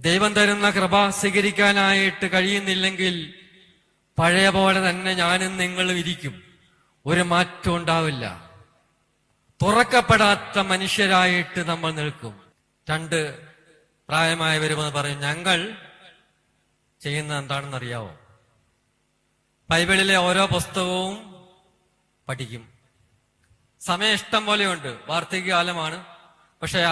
ദൈവം തരുന്ന കൃപ സ്വീകരിക്കാനായിട്ട് കഴിയുന്നില്ലെങ്കിൽ പഴയ പോലെ തന്നെ ഞാനും നിങ്ങളും ഇരിക്കും. ഒരു മാറ്റം ഉണ്ടാവില്ല. തുറക്കപ്പെടാത്ത മനുഷ്യരായിട്ട് നമ്മൾ നിൽക്കും. രണ്ട് പ്രായമായവർ വന്ന് പറയും ഞങ്ങൾ ചെയ്യുന്ന എന്താണെന്ന് അറിയാവോ ബൈബിളിലെ ഓരോ പുസ്തകവും പഠിക്കും. സമയം ഇഷ്ടം പോലെയുണ്ട്. വാർദ്ധക്യകാലമാണ്. പക്ഷെ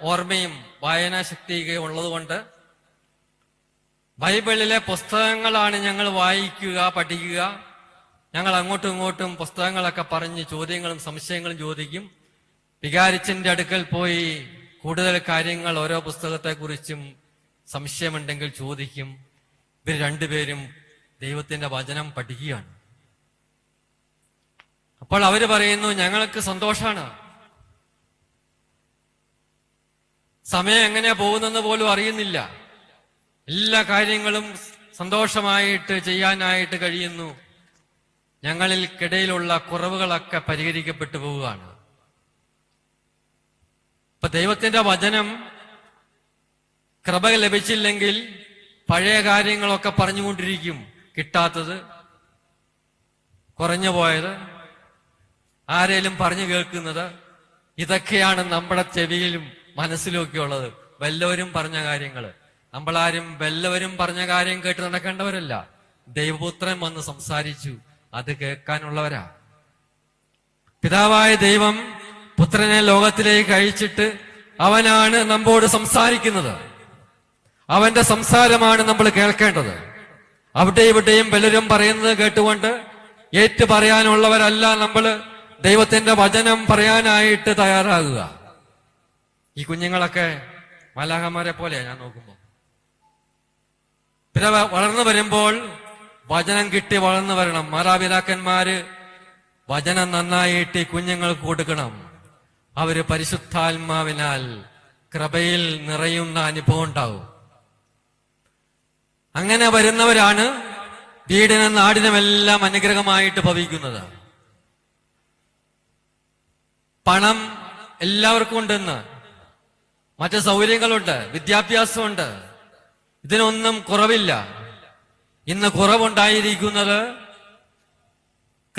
ഓർമ്മയും വായനാശക്തിയൊക്കെ ഉള്ളതുകൊണ്ട് ബൈബിളിലെ പുസ്തകങ്ങളാണ് ഞങ്ങൾ വായിക്കുക പഠിക്കുക. ഞങ്ങൾ അങ്ങോട്ടും ഇങ്ങോട്ടും പുസ്തകങ്ങളൊക്കെ പറഞ്ഞ് ചോദ്യങ്ങളും സംശയങ്ങളും ചോദിക്കും. വികാരിച്ചിന്റെ അടുക്കൽ പോയി കൂടുതൽ കാര്യങ്ങൾ ഓരോ പുസ്തകത്തെക്കുറിച്ചും സംശയമുണ്ടെങ്കിൽ ചോദിക്കും. ഇവർ രണ്ടുപേരും ദൈവത്തിന്റെ വചനം പഠിക്കുകയാണ്. അപ്പോൾ അവർ പറയുന്നു ഞങ്ങൾക്ക് സന്തോഷാണ്. സമയം എങ്ങനെയാ പോകുന്നെന്ന് പോലും അറിയുന്നില്ല. എല്ലാ കാര്യങ്ങളും സന്തോഷമായിട്ട് ചെയ്യാനായിട്ട് കഴിയുന്നു. ഞങ്ങളിൽ കിടയിലുള്ള കുറവുകളൊക്കെ പരിഹരിക്കപ്പെട്ടു പോവുകയാണ്. ഇപ്പൊ ദൈവത്തിന്റെ വചനം കൃപ ലഭിച്ചില്ലെങ്കിൽ പഴയ കാര്യങ്ങളൊക്കെ പറഞ്ഞുകൊണ്ടിരിക്കും. കിട്ടാത്തത് കുറഞ്ഞു പോയത് ആരേലും പറഞ്ഞു കേൾക്കുന്നത് ഇതൊക്കെയാണ് നമ്മുടെ ചെവിയിലും മനസ്സിലുമൊക്കെ ഉള്ളത് വല്ലവരും പറഞ്ഞ കാര്യങ്ങൾ നമ്മളാരും വല്ലവരും പറഞ്ഞ കാര്യം കേട്ട് നടക്കേണ്ടവരല്ല. ദൈവപുത്രൻ വന്ന് സംസാരിച്ചു. അത് കേൾക്കാനുള്ളവരാ. പിതാവായ ദൈവം പുത്രനെ ലോകത്തിലേക്ക് അയച്ചിട്ട് അവനാണ് നമ്മോട് സംസാരിക്കുന്നത്. അവന്റെ സംസാരമാണ് നമ്മൾ കേൾക്കേണ്ടത്. അവിടെ ഇവിടെയും പലരും പറയുന്നത് കേട്ടുകൊണ്ട് ഏറ്റു പറയാനുള്ളവരല്ല നമ്മൾ ദൈവത്തിന്റെ വചനം പറയാനായിട്ട് തയ്യാറാകുക. ഈ കുഞ്ഞുങ്ങളൊക്കെ മലാഹമാരെ പോലെയാണ് ഞാൻ നോക്കുമ്പോ. പിന്നെ വളർന്നു വരുമ്പോൾ വചനം കിട്ടി വളർന്നു വരണം. മാതാപിതാക്കന്മാര് വചനം നന്നായിട്ട് കുഞ്ഞുങ്ങൾക്ക് കൊടുക്കണം. അവർ പരിശുദ്ധാത്മാവിനാൽ കൃപയിൽ നിറയുന്ന അനുഭവം ഉണ്ടാവും. അങ്ങനെ വരുന്നവരാണ് വീടിനും നാടിനുമെല്ലാം അനുഗ്രഹമായിട്ട് ഭവിക്കുന്നത്. പണം എല്ലാവർക്കും ഉണ്ടെന്ന്. മറ്റ് സൗകര്യങ്ങളുണ്ട്. വിദ്യാഭ്യാസമുണ്ട്. ഇതിനൊന്നും കുറവില്ല. ഇന്ന് കുറവുണ്ടായിരിക്കുന്നത്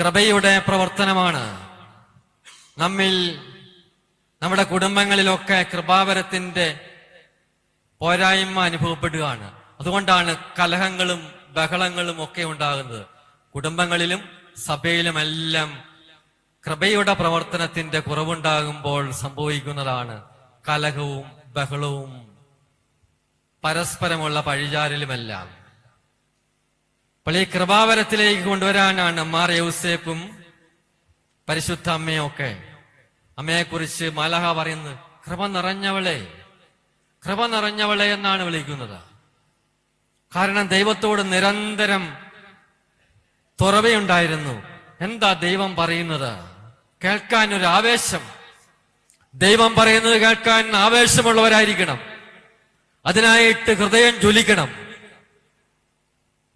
കൃപയുടെ പ്രവർത്തനമാണ്. നമ്മിൽ നമ്മുടെ കുടുംബങ്ങളിലൊക്കെ കൃപാവരത്തിന്റെ പോരായ്മ അനുഭവപ്പെടുകയാണ്. അതുകൊണ്ടാണ് കലഹങ്ങളും ബഹളങ്ങളും ഒക്കെ ഉണ്ടാകുന്നത്. കുടുംബങ്ങളിലും സഭയിലുമെല്ലാം കൃപയുടെ പ്രവർത്തനത്തിന്റെ കുറവുണ്ടാകുമ്പോൾ സംഭവിക്കുന്നതാണ് കലഹവും ബഹളവും. പരസ്പരമുള്ള പഴിചാരലുമെല്ലാം. അപ്പോൾ ഈ കൃപാവരത്തിലേക്ക് കൊണ്ടുവരാനാണ് മാർ യൗസേപ്പും പരിശുദ്ധ അമ്മയൊക്കെ അമ്മയെക്കുറിച്ച് മലഹ പറയുന്നത് കൃപ നിറഞ്ഞവളെ കൃപ നിറഞ്ഞവളെ എന്നാണ് വിളിക്കുന്നത്. കാരണം ദൈവത്തോട് നിരന്തരം തുറവയുണ്ടായിരുന്നു. എന്താ ദൈവം പറയുന്നത്? കേൾക്കാൻ ഒരു ആവേശം. ദൈവം പറയുന്നത് കേൾക്കാൻ ആവേശമുള്ളവരായിരിക്കണം. അതിനായിട്ട് ഹൃദയം ജ്വലിക്കണം.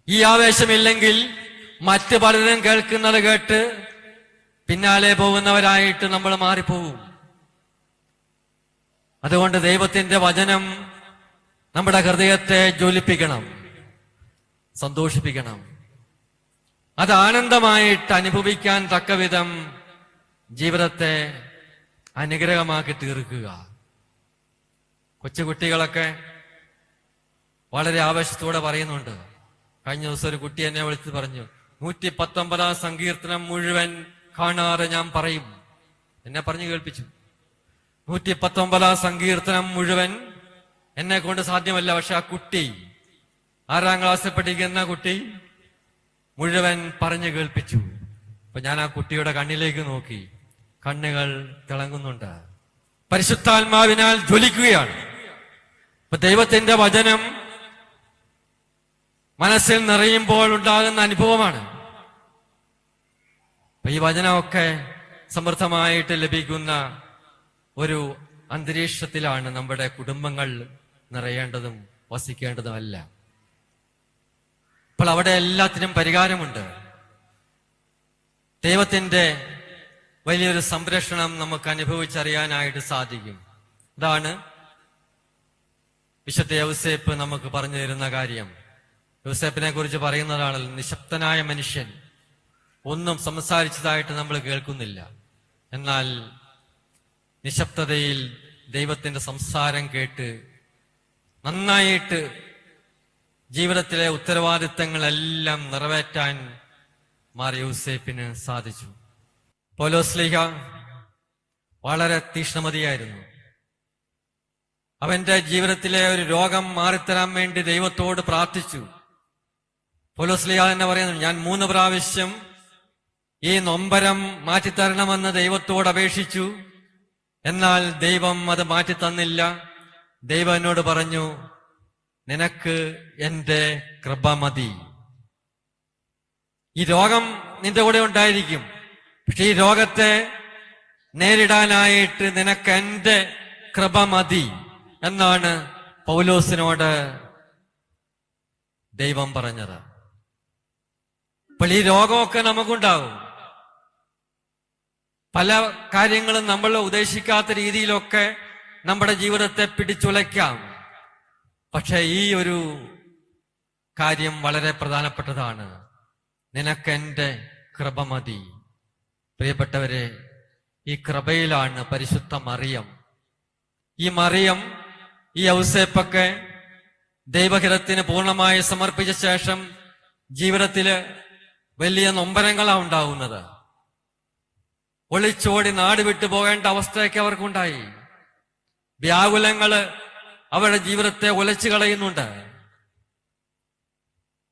ഈ ആവേശമില്ലെങ്കിൽ മറ്റ് പലരും കേൾക്കുന്നത് കേട്ട് പിന്നാലെ പോകുന്നവരായിട്ട് നമ്മൾ മാറിപ്പോകും അതുകൊണ്ട് ദൈവത്തിന്റെ വചനം നമ്മുടെ ഹൃദയത്തെ ജ്വലിപ്പിക്കണം. സന്തോഷിപ്പിക്കണം. അത് ആനന്ദമായിട്ട് അനുഭവിക്കാൻ തക്കവിധം ജീവിതത്തെ അനുഗ്രഹമാക്കി തീർക്കുക. കൊച്ചുകുട്ടികളൊക്കെ വളരെ ആവേശത്തോടെ പറയുന്നുണ്ട്. കഴിഞ്ഞ ദിവസം ഒരു കുട്ടി എന്നെ വിളിച്ച് പറഞ്ഞു നൂറ്റി പത്തൊമ്പതാം സങ്കീർത്തനം മുഴുവൻ കാണാതെ ഞാൻ പറയും. എന്നെ പറഞ്ഞു കേൾപ്പിച്ചു. നൂറ്റി പത്തൊമ്പതാം സങ്കീർത്തനം മുഴുവൻ എന്നെ കൊണ്ട് സാധ്യമല്ല പക്ഷെ ആ കുട്ടി ആറാം ക്ലാസ്സിൽ പഠിക്കുന്ന കുട്ടി മുഴുവൻ പറഞ്ഞു കേൾപ്പിച്ചു. അപ്പൊ ഞാൻ ആ കുട്ടിയുടെ കണ്ണിലേക്ക് നോക്കി. കണ്ണുകൾ തിളങ്ങുന്നുണ്ട്. പരിശുദ്ധാത്മാവിനാൽ ജ്വലിക്കുകയാണ്. അപ്പൊ ദൈവത്തിന്റെ വചനം മനസ്സിൽ നിറയുമ്പോൾ ഉണ്ടാകുന്ന അനുഭവമാണ്. ഈ വചനമൊക്കെ സമൃദ്ധമായിട്ട് ലഭിക്കുന്ന ഒരു അന്തരീക്ഷത്തിലാണ് നമ്മുടെ കുടുംബങ്ങൾ നിറയേണ്ടതും വസിക്കേണ്ടതുമല്ല. അപ്പോൾ അവിടെ എല്ലാത്തിനും പരിഹാരമുണ്ട്. ദൈവത്തിന്റെ വലിയൊരു സംരക്ഷണം നമുക്ക് അനുഭവിച്ചറിയാനായിട്ട് സാധിക്കും. ഇതാണ് വിശുദ്ധ യൗസേപ്പ് നമുക്ക് പറഞ്ഞു തരുന്ന കാര്യം. യൗസേപ്പിനെ കുറിച്ച് പറയുന്നതാണ് നിശബ്ദനായ മനുഷ്യൻ. ഒന്നും സംസാരിച്ചതായിട്ട് നമ്മൾ കേൾക്കുന്നില്ല. എന്നാൽ നിശബ്ദതയിൽ ദൈവത്തിന്റെ സംസാരം കേട്ട് നന്നായിട്ട് ജീവിതത്തിലെ ഉത്തരവാദിത്തങ്ങളെല്ലാം നിറവേറ്റാൻ മാർ യൂസേപ്പിന് സാധിച്ചു. പോലോസ്ലിഹ വളരെ തീക്ഷ്ണമതിയായിരുന്നു അവന്റെ ജീവിതത്തിലെ ഒരു രോഗം മാറിത്തരാൻ വേണ്ടി ദൈവത്തോട് പ്രാർത്ഥിച്ചു. പോലോസ്ലിഹ തന്നെ പറയുന്നു. ഞാൻ മൂന്ന് പ്രാവശ്യം ഈ നൊമ്പരം മാറ്റിത്തരണമെന്ന് ദൈവത്തോട് അപേക്ഷിച്ചു. എന്നാൽ ദൈവം അത് മാറ്റിത്തന്നില്ല. ദൈവം എന്നോട് പറഞ്ഞു നിനക്ക് എന്റെ കൃപ മതി. ഈ രോഗം നിന്റെ കൂടെ ഉണ്ടായിരിക്കും. പക്ഷെ ഈ രോഗത്തെ നേരിടാനായിട്ട് നിനക്ക് എന്റെ കൃപ മതി. എന്നാണ് പൗലോസിനോട് ദൈവം പറഞ്ഞത്. അപ്പോൾ ഈ രോഗമൊക്കെ നമുക്കുണ്ടാകും പല കാര്യങ്ങളും നമ്മൾ ഉദ്ദേശിക്കാത്ത രീതിയിലൊക്കെ നമ്മുടെ ജീവിതത്തെ പിടിച്ചുലയ്ക്കാം. പക്ഷെ ഈ ഒരു കാര്യം വളരെ പ്രധാനപ്പെട്ടതാണ്. നിനക്കെന്റെ കൃപ മതി. പ്രിയപ്പെട്ടവരെ ഈ കൃപയിലാണ് പരിശുദ്ധ മറിയം. ഈ മറിയം ഈ ഔസേപ്പൊക്കെ ദൈവഹിതത്തിന് പൂർണമായി സമർപ്പിച്ച ശേഷം ജീവിതത്തിൽ വലിയ നൊമ്പരങ്ങളാണ് ഉണ്ടാവുന്നത്. ഒളിച്ചോടി നാട് വിട്ടു പോകേണ്ട അവസ്ഥയൊക്കെ അവർക്കുണ്ടായി. വ്യാകുലങ്ങൾ അവരുടെ ജീവിതത്തെ ഒലച്ചു കളയുന്നുണ്ട്.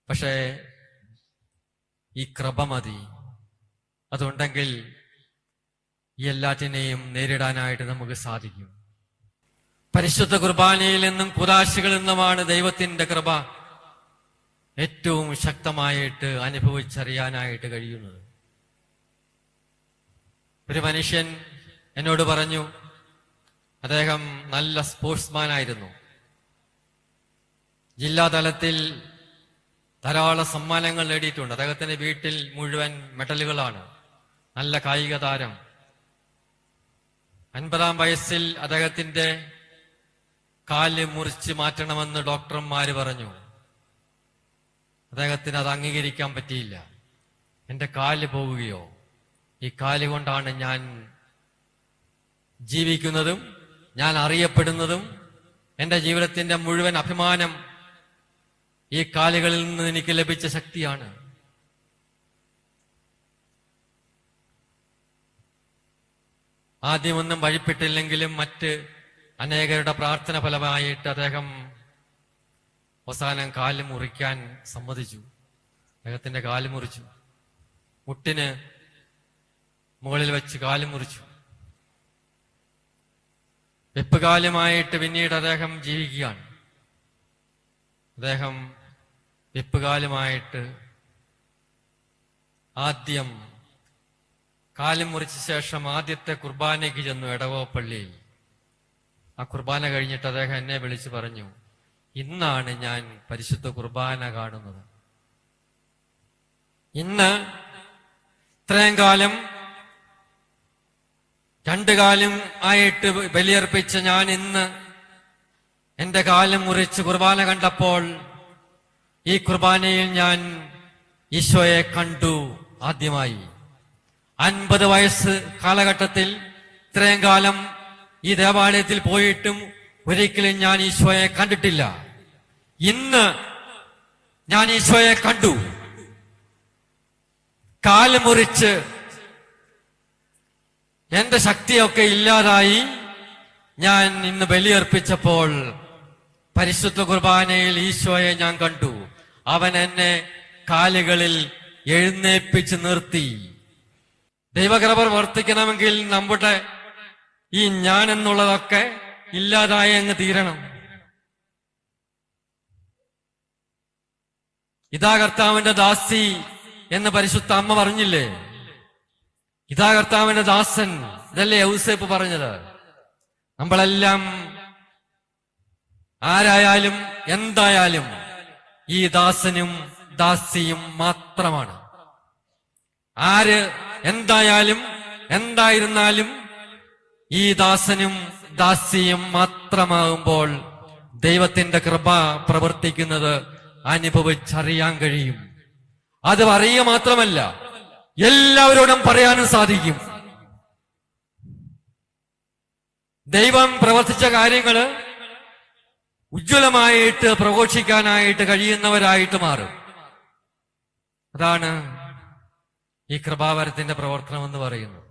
പക്ഷേ ഈ കൃപ മതി. അതുണ്ടെങ്കിൽ എല്ലാറ്റിനെയും നേരിടാനായിട്ട് നമുക്ക് സാധിക്കും. പരിശുദ്ധ കുർബാനയിൽ നിന്നും കുതാശികളിൽ നിന്നുമാണ് ദൈവത്തിന്റെ കൃപ. ഏറ്റവും ശക്തമായിട്ട് അനുഭവിച്ചറിയാനായിട്ട് കഴിയുന്നത്. ഒരു മനുഷ്യൻ എന്നോട് പറഞ്ഞു അദ്ദേഹം നല്ല സ്പോർട്സ്മാൻ ആയിരുന്നു ജില്ലാതലത്തിൽ ധാരാളം സമ്മാനങ്ങൾ നേടിയിട്ടുണ്ട്. അദ്ദേഹത്തിന്റെ വീട്ടിൽ മുഴുവൻ മെഡലുകളാണ്. നല്ല കായിക താരം. അൻപതാം വയസ്സിൽ അദ്ദേഹത്തിന്റെ കാൽ മുറിച്ച് മാറ്റണമെന്ന് ഡോക്ടർമാര് പറഞ്ഞു. അദ്ദേഹത്തിന് അത് അംഗീകരിക്കാൻ പറ്റിയില്ല. എന്റെ കാൽ പോവുകയോ ഈ കാൽ കൊണ്ടാണ് ഞാൻ ജീവിക്കുന്നതും ഞാൻ അറിയപ്പെടുന്നതും എന്റെ ജീവിതത്തിന്റെ മുഴുവൻ അഭിമാനം ഈ കാലുകളിൽ നിന്ന് എനിക്ക് ലഭിച്ച ശക്തിയാണ്. ആദ്യമൊന്നും വഴിപ്പെട്ടില്ലെങ്കിലും മറ്റ് അനേകരുടെ പ്രാർത്ഥന ഫലമായിട്ട് അദ്ദേഹം അവസാനം കാൽ മുറിക്കാൻ സമ്മതിച്ചു. അദ്ദേഹത്തിന്റെ കാൽ മുറിച്ചു. മുട്ടിന് മുകളിൽ വെച്ച് കാൽ മുറിച്ചു. വെപ്പുകാലുമായിട്ട് പിന്നീട് അദ്ദേഹം ജീവിക്കുകയാണ്. അദ്ദേഹം വെപ്പുകാലുമായിട്ട് ആദ്യം കാലം മുറിച്ച ശേഷം ആദ്യത്തെ കുർബാനയ്ക്ക് ചെന്നു എടവോപ്പള്ളിയിൽ. ആ കുർബാന കഴിഞ്ഞിട്ട് അദ്ദേഹം എന്നെ വിളിച്ചു പറഞ്ഞു ഇന്നാണ് ഞാൻ പരിശുദ്ധ കുർബാന കാണുന്നത്. ഇന്ന് ഇത്രയും കാലം രണ്ടു കാലം ആയിട്ട് ബലിയർപ്പിച്ച ഞാൻ ഇന്ന് എന്റെ കാലം മുറിച്ച് കുർബാന കണ്ടപ്പോൾ ഈ കുർബാനയിൽ ഞാൻ ഈശോയെ കണ്ടു ആദ്യമായി. അൻപത് വയസ്സ് കാലഘട്ടത്തിൽ ഇത്രയും കാലം ഈ ദേവാലയത്തിൽ പോയിട്ടും ഒരിക്കലും ഞാൻ ഈശോയെ കണ്ടിട്ടില്ല. ഇന്ന് ഞാൻ ഈശോയെ കണ്ടു. കാൽ മുറിച്ച് എന്റെ ശക്തിയൊക്കെ ഇല്ലാതായി ഞാൻ ഇന്ന് ബലിയർപ്പിച്ചപ്പോൾ പരിശുദ്ധ കുർബാനയിൽ ഈശോയെ ഞാൻ കണ്ടു. അവൻ എന്നെ കാലുകളിൽ എഴുന്നേപ്പിച്ച് നിർത്തി. ദൈവകൃപ വർത്തിക്കണമെങ്കിൽ നമ്മുടെ ഈ ഞാൻ എന്നുള്ളതൊക്കെ ഇല്ലാതായി അങ്ങ് തീരണം. ഇതാ കർത്താവിന്റെ ദാസി എന്ന് പരിശുദ്ധ അമ്മ പറഞ്ഞില്ലേ? ഇതാ കർത്താവിന്റെ ദാസൻ. ഇതല്ലേ ഔസേപ്പ് പറഞ്ഞത്? നമ്മളെല്ലാം ആരായാലും എന്തായാലും ഈ ദാസനും ദാസിയും മാത്രമാണ്. ആര് എന്തായാലും എന്തായിരുന്നാലും ഈ ദാസനും ദാസിയും മാത്രമാകുമ്പോൾ ദൈവത്തിന്റെ കൃപ പ്രവർത്തിക്കുന്നത് അനുഭവിച്ചറിയാൻ കഴിയും. അത് പറയുക മാത്രമല്ല എല്ലാവരോടും പറയാനും സാധിക്കും. ദൈവം പ്രവർത്തിച്ച കാര്യങ്ങൾ ഉജ്ജ്വലമായിട്ട് പ്രഘോഷിക്കാനായിട്ട് കഴിയുന്നവരായിട്ട് മാറും. അതാണ് ഈ കൃപാവരത്തിന്റെ പ്രവർത്തനം എന്ന് പറയുന്നത്.